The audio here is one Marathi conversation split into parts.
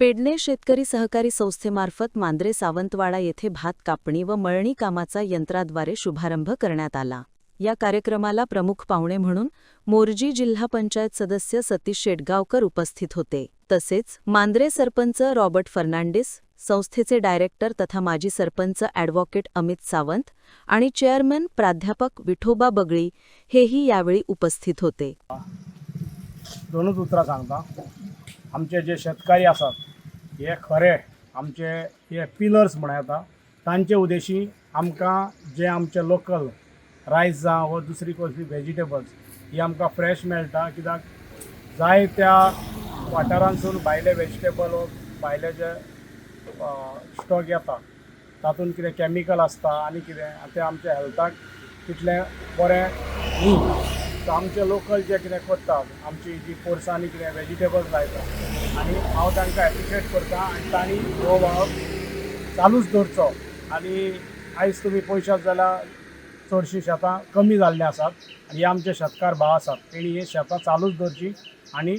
पेडणे शेतकरी सहकारी संस्थेमार्फत मांद्रे सावंतवाडा येथे भात कापणी व मळणी कामाचा यंत्राद्वारे शुभारंभ करण्यात आला. या कार्यक्रमाला प्रमुख पाहुणे म्हणून मोरजी जिल्हा पंचायत सदस्य सतीश शेटगावकर उपस्थित होते. तसेच मांद्रे सरपंच रॉबर्ट फर्नांडिस संस्थेचे डायरेक्टर तथा माजी सरपंच ॲडव्होकेट अमित सावंत आणि चेअरमन प्राध्यापक विठोबा बगळी हेही यावेळी उपस्थित होते. दोनच उत्तरा सांगता. आमचे जे शेतकरी आसात हे खरे आमचे हे पिलर्स म्हण येता तांचे उद्देशी आमकां जे आमचे लोकल रायस जावं व दुसरी कसली व्हेजिटेबल्स ही आमकां फ्रेश मेळटा कित्याक जाय त्या वाठारांसून भायले व्हेजिटेबल व भायले जे स्टॉक येता तातूंत कितें कॅमिकल आसता आनी कितें तें आमच्या हेल्थाक तितलें बरें न्ही सो आमचे लोकल जे कितें करतात आमची जी पोरसांनी कितें वेजिटेबल्स लायता आनी हांव तांकां एप्रिशिएट करता आनी तांणी हो वाहक चालूच दवरचो आनी आयज तुमी पळयशात जाल्यार चडशीं शेतां कमी जाल्लीं आसात आनी हे आमचे शेतकार भाव आसात. तेणी ही शेतां चालूच दवरची आनी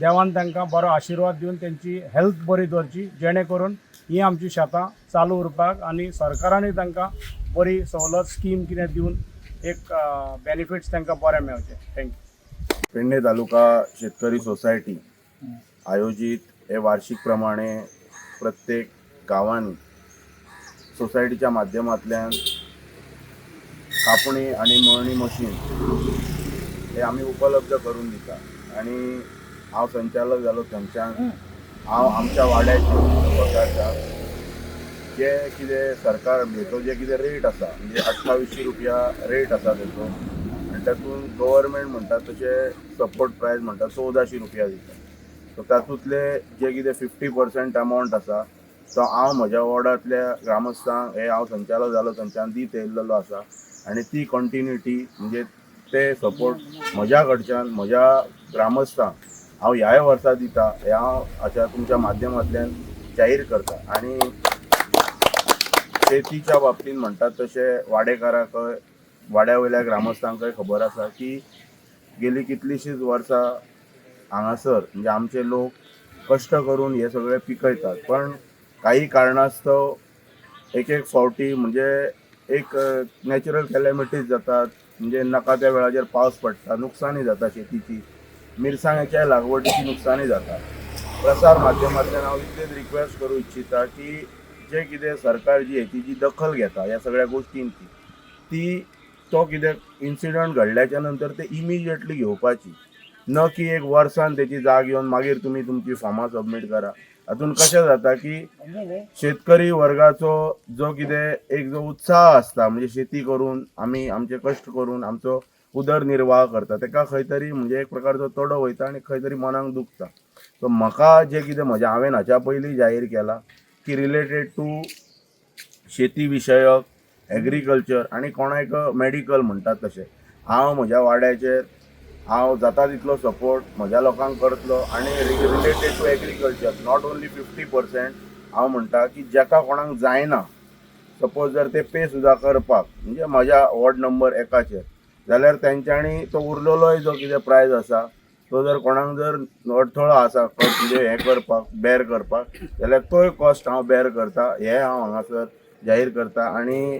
देवान तांकां बरो आशिर्वाद दिवन तेंची हेल्थ बरी दवरची जेणे करून ही आमची शेतां चालू उरपाक आनी सरकारानूय तांकां बरी सवलत स्कीम कितें दिवन एक बेनिफिट्स तांकां बरे मेळचे थँक्यू पेडणे तालुका शेतकरी सोसायटी आयोजित हे वार्षिक प्रमाणे प्रत्येक गांवांनी सोसायटीच्या माध्यमांतल्यान कापणी आणि मळणी मशीन हे आमी उपलब्ध करून दिता. आणि हांव संचालक जालो थंयच्यान हांव आमच्या वाड्याच्या जे कितें सरकार हेचो जे कितें रेट आसा म्हणजे अठ्ठावीसशे रुपया रेट आसा तेचो आनी तातूंत गव्हर्मेंट म्हणटा तशें सपोर्ट प्रायस म्हणटा चवदाशी रुपया दिता. सो तातूंतले जे कितें फिफ्टी पर्संट अमावंट आसा तो हांव म्हज्या वॉर्डांतल्या ग्रामस्थांक हे हांव संचालक जालो थंयच्यान दीत येयल्लो आसा आनी ती कंटिन्युटी म्हणजे ते सपोर्ट म्हज्या कडच्यान म्हज्या ग्रामस्थांक हांव ह्याय वर्सा दिता हे हांव अशा तुमच्या माध्यमांतल्यान जाहीर करता. आनी शेतीच्या बाबतींत म्हणटात तशें वाडेकारांकय वाड्या वयल्या ग्रामस्थांकय खबर आसा की गेली कितलींशींच वर्सां हांगासर म्हणजे आमचे लोक कश्ट करून हे सगळे पिकयतात. पण काही कारणास्तव एक एक फावटी म्हणजे एक नॅचरल कॅलॅमिटीज जातात. म्हणजे नाका त्या वेळाचेर पावस पडटा नुकसानी जाता शेतीची. मिरसांग्याच्या लागवडीची नुकसानी जाता. प्रसार माध्यमांतल्यान हांव इतलेच रिक्वेस्ट करूं इच्छिता की जे कितें सरकार जी हेची जी दखल घेता ह्या सगळ्या गोश्टींची ती तो कितें इन्सिडंट घडल्याच्या नंतर ते इमिजिएटली घेवपाची. न की एक वर्सान तेची जाग घेवन मागीर तुमी तुमची फॉर्मां सबमीट करा. हातून कशें जाता की शेतकरी वर्गाचो जो कितें एक जो उत्साह आसता म्हणजे शेती करून आमी आमचे कश्ट करून आमचो उदरनिर्वाह करता तेका खंय तरी म्हणजे एक प्रकारचो तडो वयता आनी खंय तरी मनाक दुखता. सो म्हाका जें कितें म्हजें हांवें हाच्या पयलीं जाहीर केलां की रिलेटेड टू शेती विशयक एग्रीकल्चर आनी कोणाक मेडिकल म्हणटात तशें हांव म्हज्या वाड्याचेर हांव जाता तितलो सपोर्ट म्हज्या लोकांक करतलो आनी related to agriculture not only fifty percent हांव म्हणटा की जाका कोणाक जायना. सपोज जर ते पे सुद्दां करपाक म्हणजे म्हज्या वॉर्ड नंबर एकाचेर जाल्यार तेंच्यांनी तो उरलेलोय जो कितें प्रायज आसा तो जर कोणाक जर अडथळो आसा म्हणजे हें करपाक बेर करपाक जाल्यार तोय कॉस्ट हांव बेर करता हें हांव हांगासर जाहीर करता आनी